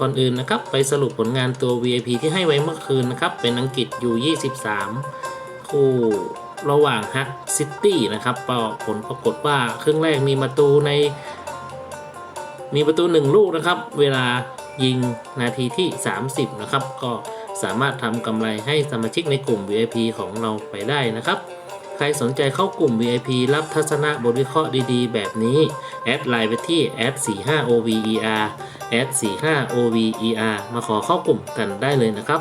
ก่อนอื่นนะครับ ไปสรุปผลงานตัว VIP ที่ให้ไว้เมื่อคืนนะครับ เป็นอังกฤษอยู่23 คู่ระหว่างฮักซิตี้นะครับก็ผลปรากฏว่าครึ่งแรกมีประตูใน มีประตูหนึ่งลูกนะครับ เวลายิงนาทีที่ 30 นะครับ ก็สามารถทำกำไรให้สมาชิกในกลุ่ม VIP ของเราไปได้นะครับ ใครสนใจเข้ากลุ่ม VIP รับทัศนะบทวิเคราะห์ดีๆ แบบนี้ แอดไลน์ไปที่แอด45 OVER แอด45 OVER มาขอเข้ากลุ่มกันได้เลยนะครับ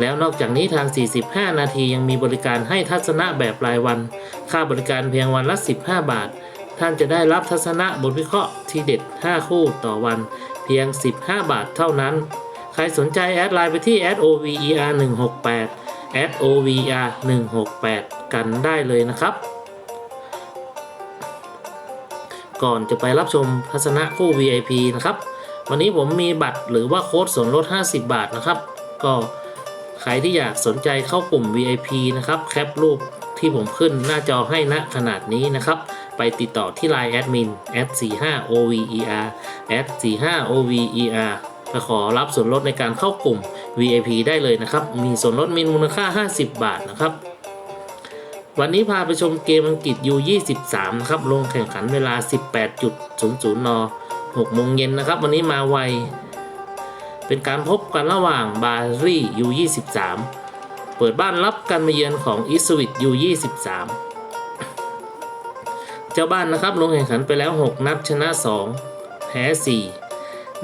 แล้วนอกจากนี้ทาง 45 นาทียังมีบริการให้ทัศนะแบบรายวัน ค่าบริการเพียงวันละ 15 บาท ท่านจะได้รับทัศนะบทวิเคราะห์ที่เด็ด 5 คู่ต่อวัน เพียง 15 บาทเท่านั้น ใครสนใจแอดไลน์ไปที่ @over168 at ovr 1 6 8 กันได้เลยนะครับ ก่อนจะไปรับชมทัศนะคู่ VIP นะครับ วันนี้ผมมีบัตรหรือว่าโค้ดส่วนลด 50 บาทนะครับ ก็ใครที่อยากสนใจเข้ากลุ่ม VIP นะครับ แคปรูปที่ผมขึ้นหน้าจอให้ณขนาดนี้นะครับ ไปติดต่อที่ไลน์แอดมิน S.45O.V.E.R.S.45O.V.E.R. จะขอรับส่วนลดในการเข้ากลุ่ม VIP ได้เลยนะครับ มีส่วนลดมินมูลค่า 50 บาทนะครับ วันนี้พาไปชมเกมอังกฤษ U23 นะครับ ลงแข่งขันเวลา 18.00 น 6 โมงเย็นนะครับ วันนี้มาไว เป็นการพบกันระหว่างบารี่ U23 เปิดบ้านรับการมาเยือนของอิสวิต U23 เจ้าบ้านนะครับลงแข่งขันไปแล้ว 6 นัดชนะ 2 แพ้ 4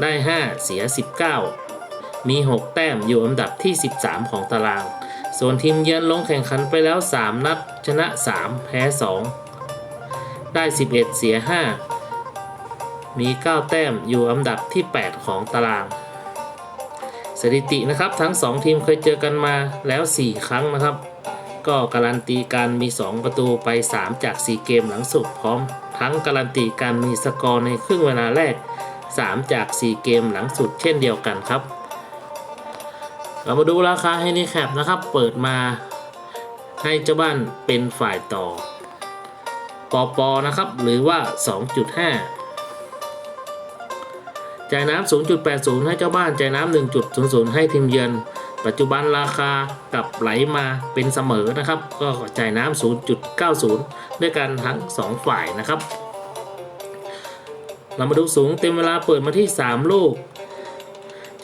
ได้ 5 เสีย 19 มี 6 แต้มอยู่อันดับที่ 13 ของตาราง ส่วนทีมเยือนลงแข่งขันไปแล้ว 3 นัด ชนะ 3 แพ้ 2 ได้ 11 เสีย 5 มี 9 แต้มอยู่อันดับที่ 8 ของตาราง สถิตินะครับทั้ง 2 ทีมเคยเจอกันมาแล้ว 4 ครั้งนะครับก็การันตีการมี 2 ประตูไป 3 จาก 4 เกมหลังสุดพร้อม ทั้งการันตีการมีสกอร์ในครึ่งเวลาแรก 3 จาก 4 เกมหลังสุดเช่นเดียวกันครับ เรามาดูราคาให้นี่แคปนะครับ เปิดมาให้เจ้าบ้านเป็นฝ่ายต่อปอปอนะครับ หรือว่า 2.5 จ่ายน้ำ 0.80 ให้เจ้าบ้านจ่ายน้ำ 1.00 ให้ทีมเยือน ปัจจุบันราคากลับไหลมาเป็นเสมอนะครับ ก็จ่ายน้ำ 0.90 ด้วยกันทั้ง 2 ฝ่ายนะครับ เรามาดูสูงเต็มเวลาเปิดมาที่ 3 ลูก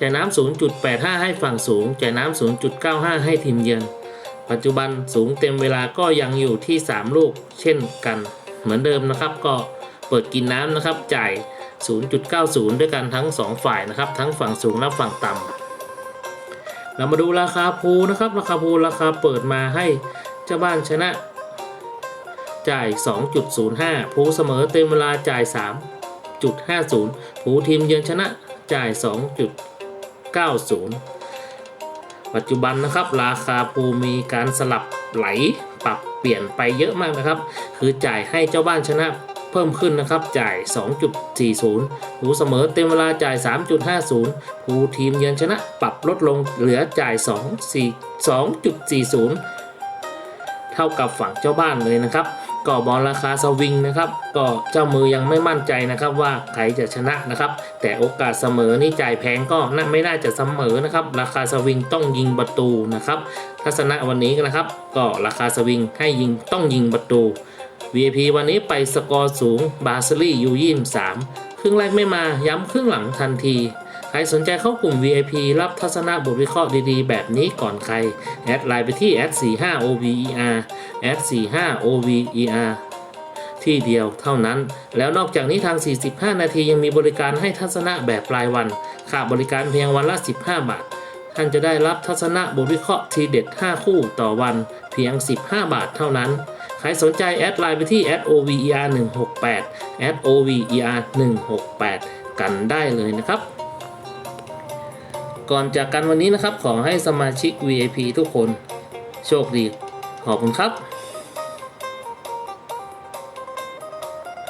จ่ายน้ำ 0.85 ให้ฝั่งสูงจ่ายน้ำ 0.95 ให้ทีมเยือน ปัจจุบันสูงเต็มเวลาก็ยังอยู่ที่ 3 ลูกเช่นกัน เหมือนเดิมนะครับ ก็เปิดกินน้ำนะครับจ่าย 0.90 ด้วยกันทั้ง 2 ฝ่ายนะครับ ทั้งฝั่งสูงและฝั่งต่ำเรามาดูราคาภูนะครับ ราคาภูราคาเปิดมาให้เจ้าบ้านชนะ จ่าย 2.05ภูเสมอเต็มเวลาจ่าย 3 6.50 ผู้ทีมเยือนชนะจ่าย 2.90 ปัจจุบันนะครับราคาภูมีการสลับไหลปรับเปลี่ยนไปเยอะมากนะครับ คือจ่ายให้เจ้าบ้านชนะเพิ่มขึ้นนะครับจ่าย 2.40ผู้เสมอเต็มเวลาจ่าย 3.50ผู้ทีมเยือนชนะปรับลดลงเหลือจ่าย 2.40เท่ากับฝั่งเจ้าบ้านเลยนะครับ ก็บอลราคาสวิงนะครับ ก็เจ้ามือยังไม่มั่นใจนะครับว่าใครจะชนะนะครับ แต่โอกาสเสมอนี่จ่ายแพงก็น่าไม่น่าจะเสมอนะครับ ราคาสวิงต้องยิงประตูนะครับ ทัศนะวันนี้นะครับ ก็ราคาสวิงให้ยิงต้องยิงประตู VIP วันนี้ไปสกอร์สูงบาสลี่ยูยี่สามครึ่งแรกไม่มาย้ำครึ่งหลังทันที ใครสนใจเข้ากลุ่ม VIP รับทัศนบทวิเคราะห์ดีๆ แบบนี้ก่อนใคร แอดไลน์ไปที่ @45OVER @45OVER ที่เดียวเท่านั้น แล้วนอกจากนี้ทาง 45 นาทียังมีบริการให้ทัศนะแบบรายวัน ค่าบริการเพียงวันละ 15 บาท ท่านจะได้รับทัศนะบทวิเคราะห์ทีเด็ด 5 คู่ต่อวันเพียง 15 บาทเท่านั้น ใครสนใจแอดไลน์ไปที่ @OVER 168 @OVER 168 กันได้เลยนะครับ ก่อนจากกันวันนี้นะครับ ขอให้สมาชิก VIP ทุกคน โชคดี ขอบคุณครับ